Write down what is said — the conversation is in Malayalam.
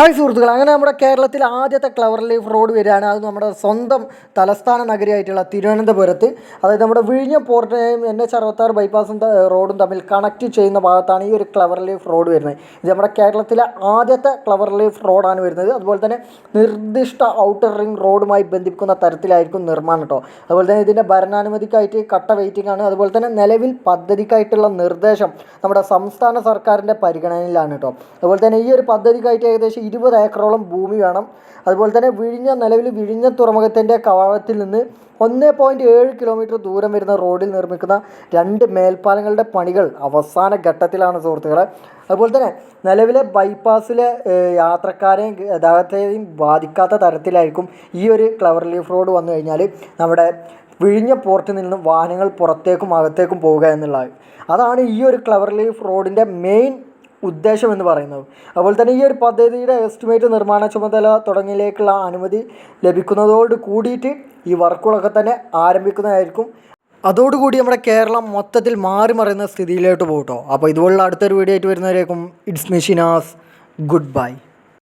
ഹായ് സുഹൃത്തുക്കൾ അങ്ങനെ നമ്മുടെ കേരളത്തിൽ ആദ്യത്തെ ക്ലവർ ലീഫ് റോഡ് വരികയാണ്. അത് നമ്മുടെ സ്വന്തം തലസ്ഥാന നഗരിയായിട്ടുള്ള തിരുവനന്തപുരത്ത്. അതായത് നമ്മുടെ വിഴിഞ്ഞ പോർട്ടിനെയും എൻ എച്ച് അറുപത്താറ് ബൈപ്പാസും റോഡും തമ്മിൽ കണക്ട് ചെയ്യുന്ന ഭാഗത്താണ് ഈ ഒരു ക്ലവർ ലീഫ് റോഡ് വരുന്നത്. ഇത് നമ്മുടെ കേരളത്തിലെ ആദ്യത്തെ ക്ലവർ ലീഫ് റോഡാണ് വരുന്നത്. അതുപോലെ തന്നെ നിർദ്ദിഷ്ട ഔട്ടർ റിംഗ് റോഡുമായി ബന്ധിപ്പിക്കുന്ന തരത്തിലായിരിക്കും നിർമ്മാണം കേട്ടോ അതുപോലെ തന്നെ ഇതിന്റെ ഭരണാനുമതിക്കായിട്ട് കട്ട വെയിറ്റിംഗ് ആണ്. അതുപോലെ തന്നെ നിലവിൽ പദ്ധതിക്കായിട്ടുള്ള നിർദ്ദേശം നമ്മുടെ സംസ്ഥാന സർക്കാരിന്റെ പരിഗണനയിലാണ് കേട്ടോ അതുപോലെ തന്നെ ഈ ഒരു പദ്ധതിക്കായിട്ട് ഏകദേശം ഇരുപത് ഏക്കറോളം ഭൂമി വേണം. അതുപോലെ തന്നെ വിഴിഞ്ഞ നിലവിൽ വിഴിഞ്ഞ തുറമുഖത്തിന്റെ കവാടത്തിൽ നിന്ന് ഒന്ന് പോയിന്റ് ഏഴ് കിലോമീറ്റർ ദൂരം വരുന്ന റോഡിൽ നിർമ്മിക്കുന്ന രണ്ട് മേൽപ്പാലങ്ങളുടെ പണികൾ അവസാന ഘട്ടത്തിലാണ് സുഹൃത്തുക്കളെ. അതുപോലെ തന്നെ നിലവിലെ ബൈപ്പാസിലെ യാത്രക്കാരെയും ഗതാഗതത്തെയും ബാധിക്കാത്ത തരത്തിലായിരിക്കും ഈ ഒരു ക്ലവർ ലീഫ് റോഡ് വന്നു കഴിഞ്ഞാൽ നമ്മുടെ വിഴിഞ്ഞ പോർട്ടിൽ നിന്ന് വാഹനങ്ങൾ പുറത്തേക്കും അകത്തേക്കും പോവുക എന്നുള്ളത്. അതാണ് ഈ ഒരു ക്ലവർ ലീഫ് റോഡിന്റെ മെയിൻ ഉദ്ദേശം എന്ന് പറയുന്നത്. അതുപോലെ തന്നെ ഈ ഒരു പദ്ധതിയുടെ എസ്റ്റിമേറ്റ് നിർമ്മാണ ചുമതല തുടങ്ങിയിലേക്കുള്ള അനുമതി ലഭിക്കുന്നതോട് കൂടിയിട്ട് ഈ വർക്കുകളൊക്കെ തന്നെ ആരംഭിക്കുന്നതായിരിക്കും. അതോടുകൂടി നമ്മുടെ കേരളം മൊത്തത്തിൽ മാറി മറിയുന്ന സ്ഥിതിയിലോട്ട് പോകട്ടോ. കേട്ടോ അപ്പോൾ ഇതുപോലുള്ള അടുത്തൊരു വീഡിയോ ആയിട്ട് വരുന്നവരേക്കും ഇറ്റ്സ് മിഷിനാസ് ഗുഡ് ബൈ